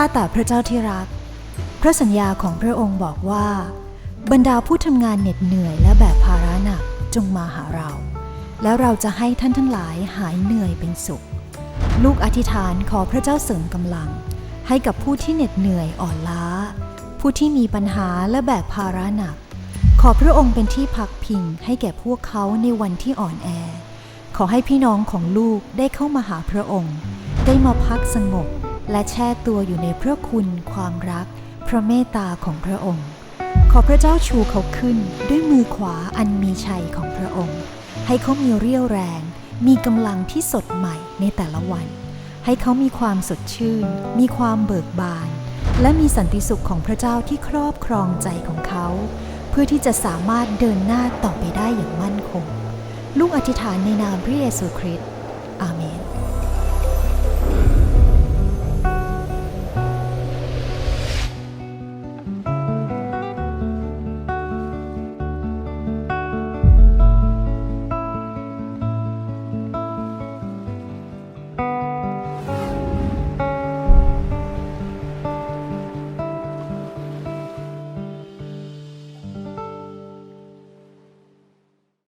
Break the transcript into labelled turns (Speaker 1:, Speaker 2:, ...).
Speaker 1: ข้าแต่พระเจ้าที่รัก พระสัญญาของพระองค์บอกว่า บรรดาผู้ทำงานเหน็ดเหนื่อยและแบกภาระหนักจงมาหาเรา แล้วเราจะให้ท่านทั้งหลายหายเหนื่อยเป็นสุข ลูกอธิษฐานขอพระเจ้าเสริมกำลัง ให้กับผู้ที่เหน็ดเหนื่อยอ่อนล้า ผู้ที่มีปัญหาและแบกภาระหนัก ขอพระองค์เป็นที่พักพิงให้แก่พวกเขาในวันที่อ่อนแอ ขอให้พี่น้องของลูกได้เข้ามาหาพระองค์ ได้มาพักสงบ และแช่ตัวอยู่ในพระคุณความรัก พระเมตตาของพระองค์ ขอพระเจ้าชูเขาขึ้นด้วยมือขวาอันมีชัยของพระองค์ ให้เขามีเรี่ยวแรง มีกำลังที่สดใหม่ในแต่ละวัน ให้เขามีความสดชื่น มีความเบิกบาน และมีสันติสุขของพระเจ้าที่ครอบครองใจของเขา เพื่อที่จะสามารถเดินหน้าต่อไปได้อย่างมั่นคง ลูกอธิษฐานในนามพระเยซูคริสต์อาเมน